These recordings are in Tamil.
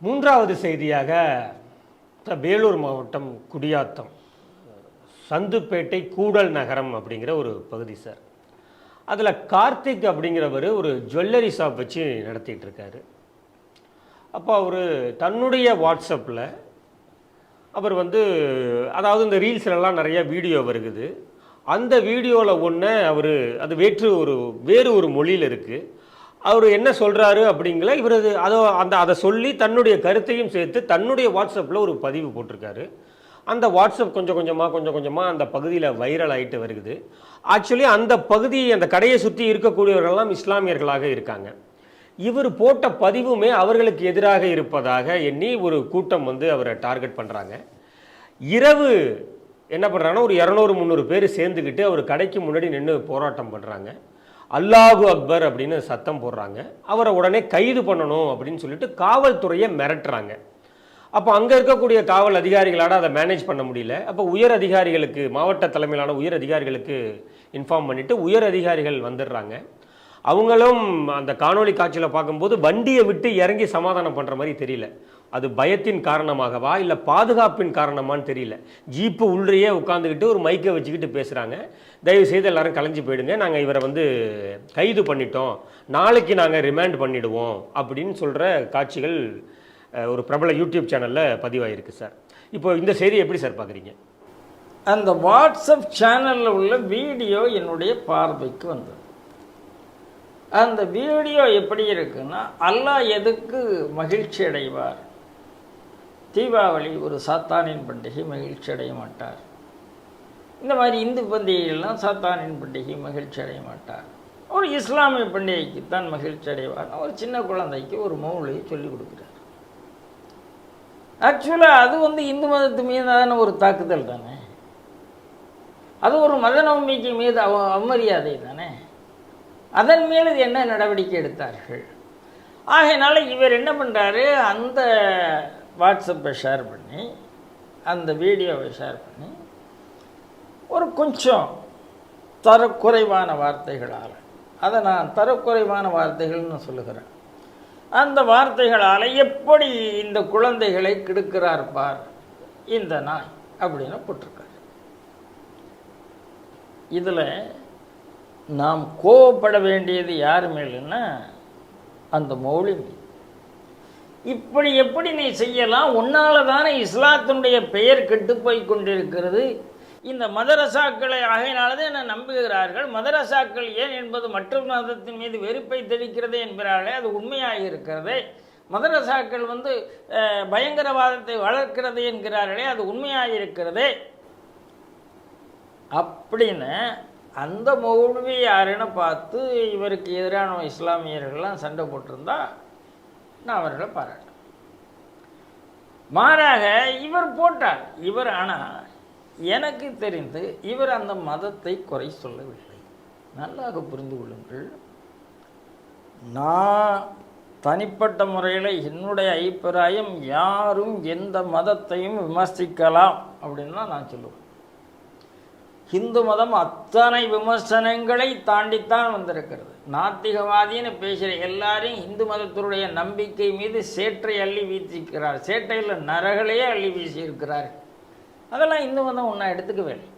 மூன்றாவது செய்தியாக த- வேலூர் மாவட்டம் குடியாத்தம் சந்துப்பேட்டை கூடல் நகரம் அப்படிங்கிற ஒரு பகுதி சார். அதில் கார்த்திக் அப்படிங்கிறவர் ஒரு ஜுவல்லரி ஷாப் வச்சு நடத்திட்டு இருக்காரு. அப்போ அவர் தன்னுடைய வாட்ஸ்அப்பில் அவர் வந்து அதாவது இந்த ரீல்ஸ்லலாம் நிறைய வீடியோ வருகுது. அந்த வீடியோவில் ஒன்று அவர் அது வேற்று ஒரு வேறு ஒரு மொழியில் இருக்குது அவர் என்ன சொல்கிறாரு அப்படிங்கிற இவர் அதோ அதை அந்த அதை சொல்லி தன்னுடைய கருத்தையும் சேர்த்து தன்னுடைய வாட்ஸ்அப்பில் ஒரு பதிவு போட்டிருக்காரு. அந்த வாட்ஸ்அப் கொஞ்சம் கொஞ்சமாக கொஞ்சம் கொஞ்சமாக அந்த பகுதியில் வைரல் ஆகிட்டு வருகுது. ஆக்சுவலி அந்த பகுதி அந்த கடையை சுற்றி இருக்கக்கூடியவர்கள்லாம் இஸ்லாமியர்களாக இருக்காங்க. இவர் போட்ட பதிவுமே அவர்களுக்கு எதிராக இருப்பதாக எண்ணி ஒரு கூட்டம் வந்து அவரை டார்கெட் பண்ணுறாங்க இரவு என்ன பண்ணுறாங்கன்னா ஒரு இரநூறு முந்நூறு பேர் சேர்ந்துக்கிட்டு அவர் கடைக்கு முன்னாடி நின்று போராட்டம் பண்ணுறாங்க அல்லாஹு அக்பர் அப்படின்னு சத்தம் போடுறாங்க. அவரை உடனே கைது பண்ணணும் அப்படின்னு சொல்லிட்டு காவல்துறையை மிரட்டுறாங்க. அப்போ அங்கே இருக்கக்கூடிய காவல் அதிகாரிகளால் அதை மேனேஜ் பண்ண முடியல. அப்போ உயர் அதிகாரிகளுக்கு மாவட்ட தலைமையிலான உயர் அதிகாரிகளுக்கு இன்ஃபார்ம் பண்ணிவிட்டு உயர் அதிகாரிகள் வந்துடுறாங்க. அவங்களும் அந்த காணொளி காட்சியில் பார்க்கும்போது வண்டியை விட்டு இறங்கி சமாதானம் பண்ணுற மாதிரி தெரியல. அது பயத்தின் காரணமாகவா இல்லை பாதுகாப்பின் காரணமான்னு தெரியல. ஜீப்பு உள்ளேயே உட்காந்துக்கிட்டு ஒரு மைக்கை வச்சுக்கிட்டு பேசுகிறாங்க தயவு செய்து எல்லாரும் கலைஞ்சு போயிடுங்க. நாங்கள் இவரை வந்து கைது பண்ணிட்டோம். நாளைக்கு நாங்கள் ரிமாண்ட் பண்ணிடுவோம் அப்படின்னு சொல்கிற காட்சிகள் ஒரு பிரபல யூடியூப் சேனலில் பதிவாயிருக்கு சார். இப்போ இந்த செய்தி எப்படி சார் பார்க்குறீங்க? அந்த வாட்ஸ்அப் சேனலில் உள்ள வீடியோ என்னுடைய பார்வைக்கு வந்தது. அந்த வீடியோ எப்படி இருக்குன்னா அல்லாஹ் எதுக்கு மகிழ்ச்சி அடைவார் தீபாவளி ஒரு சாத்தானின் பண்டிகை மகிழ்ச்சி அடைய மாட்டார். இந்த மாதிரி இந்து பண்டிகைகள்லாம் சாத்தானின் பண்டிகை மகிழ்ச்சி அடைய மாட்டார். ஒரு இஸ்லாமிய பண்டிகைக்கு தான் மகிழ்ச்சி அடைவார் ஒரு சின்ன குழந்தைக்கு ஒரு மௌலியை சொல்லிக் கொடுக்குறார். ஆக்சுவலாக அது வந்து இந்து மதத்து மீதான ஒரு தாக்குதல் தானே? அது ஒரு மத நம்பிக்கை மீது அவ அவமரியாதை தானே? அதன் மேல் இது என்ன நடவடிக்கை எடுத்தார்கள்? ஆகையினால இவர் என்ன பண்ணுறாரு அந்த வாட்ஸ்அப்பை ஷேர் பண்ணி அந்த வீடியோவை ஷேர் பண்ணி ஒரு கொஞ்சம் தரக்குறைவான வார்த்தைகளால் அதை நான் தரக்குறைவான வார்த்தைகள்னு சொல்லுகிறேன். அந்த வார்த்தைகளால் எப்படி இந்த குழந்தைகளை கெடுக்கிறார் பார் இந்த நாய் அப்படின்னு போட்டிருக்காரு. இதில் நாம் கோவப்பட வேண்டியது யார் மேலுன்னா அந்த மௌலி மீது. இப்படி எப்படி நீ செய்யலாம்? உன்னால தானே இஸ்லாத்தினுடைய பெயர் கெட்டு போய் கொண்டிருக்கிறது. இந்த மதரசாக்களை ஆகையினாலதே என்ன நம்புகிறார்கள். மதரசாக்கள் ஏன் என்பது மற்ற மதத்தின் மீது வெறுப்பை தெளிக்கிறது என்கிறார்களே அது உண்மையாக இருக்கிறதே. மதரசாக்கள் வந்து பயங்கரவாதத்தை வளர்க்கிறது என்கிறார்களே அது உண்மையாக இருக்கிறதே. அப்படின்னு அந்த மௌல்வி யாருன்னு பார்த்து இவருக்கு எதிரான இஸ்லாமியர்கள்லாம் சண்டை போட்டிருந்தா நான் அவர்களை பாராட்டேன் மாறாக இவர் போட்டார். இவர் ஆனால் எனக்கு தெரிந்து இவர் அந்த மதத்தை குறை சொல்லவில்லை. நல்லாக புரிந்து கொள்ளுங்கள். நான் தனிப்பட்ட முறையில் என்னுடைய அபிப்பிராயம் யாரும் எந்த மதத்தையும் விமர்சிக்கலாம் அப்படின்னு தான் நான் சொல்லுவேன். ஹிந்து மதம் அத்தனை விமர்சனங்களை தாண்டித்தான் வந்திருக்கிறது. நாத்திகவாதின்னு பேசுகிற எல்லாரையும் இந்து மதத்தினுடைய நம்பிக்கை மீது சேற்றை அள்ளி வீசிக்கிறார். சேற்றையில் நரகளையே அள்ளி வீசியிருக்கிறார். அதெல்லாம் இந்து மதம் ஒன்றா எடுத்துக்கவே இல்லை.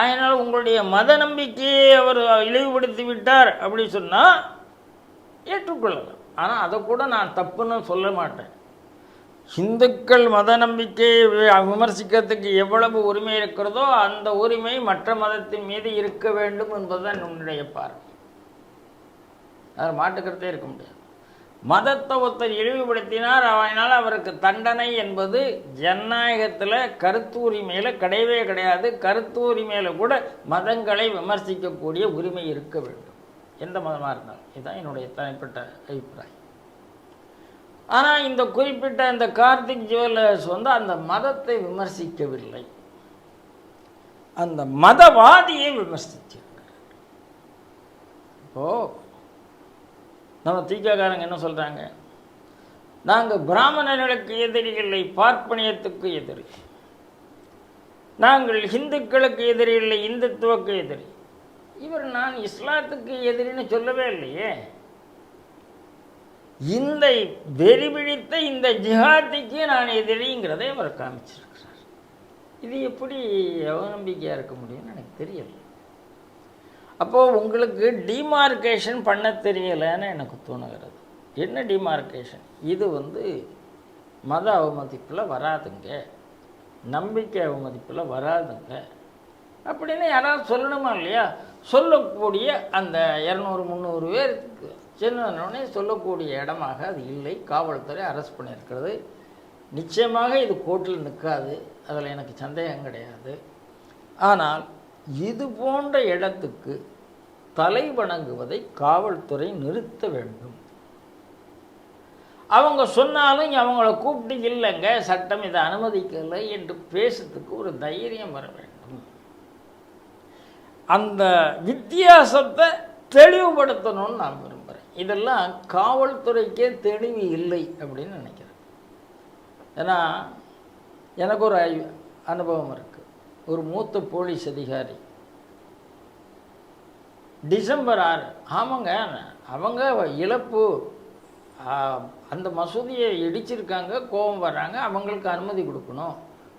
அதனால் உங்களுடைய மத நம்பிக்கையை அவர் இழிவுபடுத்தி விட்டார் அப்படி சொன்னால் ஏற்றுக்கொள்ளலாம். ஆனால் அதை கூட நான் தப்புன்னு சொல்ல மாட்டேன். இந்துக்கள் மத நம்பிக்கையை விமர்சிக்கிறதுக்கு எவ்வளவு உரிமை இருக்கிறதோ அந்த உரிமை மற்ற மதத்தின் மீது இருக்க வேண்டும் என்பதுதான் உன்னுடைய பார்வை. அதை மாட்டுக்கிறதே இருக்க முடியாது. மதத்தை ஒருத்தர் இழிவுபடுத்தினார் அவனால் அவருக்கு தண்டனை என்பது ஜனநாயகத்தில் கருத்து உரிமையில் கிடையவே கிடையாது. கருத்து உரிமையில் கூட மதங்களை விமர்சிக்கக்கூடிய உரிமை இருக்க வேண்டும். எந்த மதமாக இருந்தாலும். இதுதான் என்னுடைய தனிப்பட்ட அபிப்பிராயம். ஆனால் இந்த குறிப்பிட்ட இந்த கார்த்திக் ஜுவல்லர்ஸ் வந்து அந்த மதத்தை விமர்சிக்கவில்லை. அந்த மதவாதியை விமர்சிச்சிருக்கிறார். ஓ நம்ம தீக்காக்காரங்க என்ன சொல்கிறாங்க நாங்கள் பிராமணர்களுக்கு எதிரி இல்லை பார்ப்பனியத்துக்கு எதிரி. நாங்கள் ஹிந்துக்களுக்கு எதிரி இல்லை இந்துத்துவக்கு எதிரி. இவர் நான் இஸ்லாத்துக்கு எதிரின்னு சொல்லவே இல்லையே. இந்த வெறி பிடித்த இந்த ஜிஹாதிக்கு நான் எதிரிங்கிறதை அவர் காமிச்சிருக்கிறார். இது எப்படி அவநம்பிக்கையாக இருக்க முடியும்னு எனக்கு தெரியல. அப்போது உங்களுக்கு டிமார்க்கேஷன் பண்ண தெரியலைன்னு எனக்கு தோணுகிறது. என்ன டிமார்க்கேஷன் இது வந்து மத அவமதிப்பில் வராதுங்க. நம்பிக்கை அவமதிப்பில் வராதுங்க. அப்படின்னு யாராவது சொல்லணுமா இல்லையா? சொல்லக்கூடிய அந்த இரநூறு முந்நூறு பேருக்கு சின்னோடனே சொல்லக்கூடிய இடமாக அது இல்லை. காவல்துறை அரெஸ்ட் பண்ணியிருக்கிறது. நிச்சயமாக இது கோர்ட்டில் நிற்காது. அதில் எனக்கு சந்தேகம் கிடையாது. ஆனால் இது போன்ற இடத்துக்கு தலை வணங்குவதை காவல்துறை நிறுத்த வேண்டும். அவங்க சொன்னாலும் அவங்கள கூப்பிட்டு இல்லைங்க சட்டம் இதை அனுமதிக்கலை என்று பேசுறதுக்கு ஒரு தைரியம் வர வேண்டும். அந்த வித்தியாசத்தை தெளிவுபடுத்தணும்னு நான் விரும்புகிறேன் இதெல்லாம் காவல்துறைக்கே தெளிவு இல்லை அப்படின்னு நினைக்கிறேன். ஏன்னா எனக்கு ஒரு அனுபவம் இருக்குது ஒரு மூத்த போலீஸ் அதிகாரி. டிசம்பர் ஆறு ஆமாங்க அவங்க இழப்பு அந்த மசூதியை இடிச்சிருக்காங்க கோபம் வர்றாங்க அவங்களுக்கு அனுமதி கொடுக்கணும்.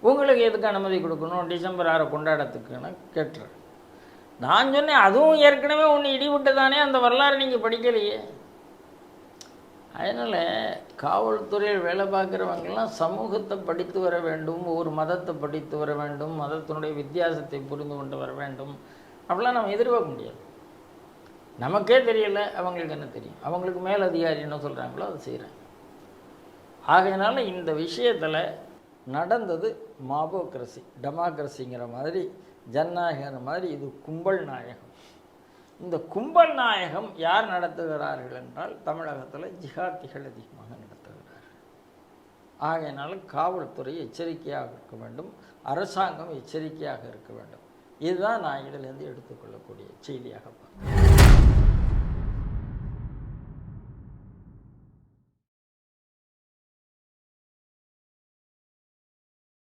உங்களுக்கு எதுக்கு அனுமதி கொடுக்கணும்? டிசம்பர் ஆறை கொண்டாடத்துக்குன்னு கேட்டுறேன். நான் சொன்னேன் அதுவும் ஏற்கனவே ஒன்று இடிவிட்டு தானே அந்த வரலாறு நீங்கள் படிக்கலையே. அதனால் காவல்துறையில் வேலை பார்க்குறவங்கெல்லாம் சமூகத்தை படித்து வர வேண்டும் ஒரு மதத்தை படித்து வர வேண்டும் மதத்தினுடைய வித்தியாசத்தை புரிந்து கொண்டு வர வேண்டும். அப்படிலாம் நம்ம எதிர்பார்க்க முடியாது. நமக்கே தெரியல அவங்களுக்கு என்ன தெரியும்? அவங்களுக்கு மேல் அதிகாரி என்ன சொல்கிறாங்களோ அதை செய்கிறாங்க ஆகையினால இந்த விஷயத்தில் நடந்தது மாபோக்ரஸி டெமோக்ரஸிங்கிற மாதிரி ஜனநாயகர் மாதிரி இது கும்பல் நாயகம். இந்த கும்பல் நாயகம் யார் நடத்துகிறார்கள் என்றால் தமிழகத்தில் ஜிஹாத்திகள் அதிகமாக நடத்துகிறார்கள். ஆகையினால காவல்துறை எச்சரிக்கையாக இருக்க வேண்டும். அரசாங்கம் எச்சரிக்கையாக இருக்க வேண்டும். இதுதான் நான் இதிலிருந்து எடுத்துக்கொள்ளக்கூடிய செய்தியாக பார்க்குறேன்.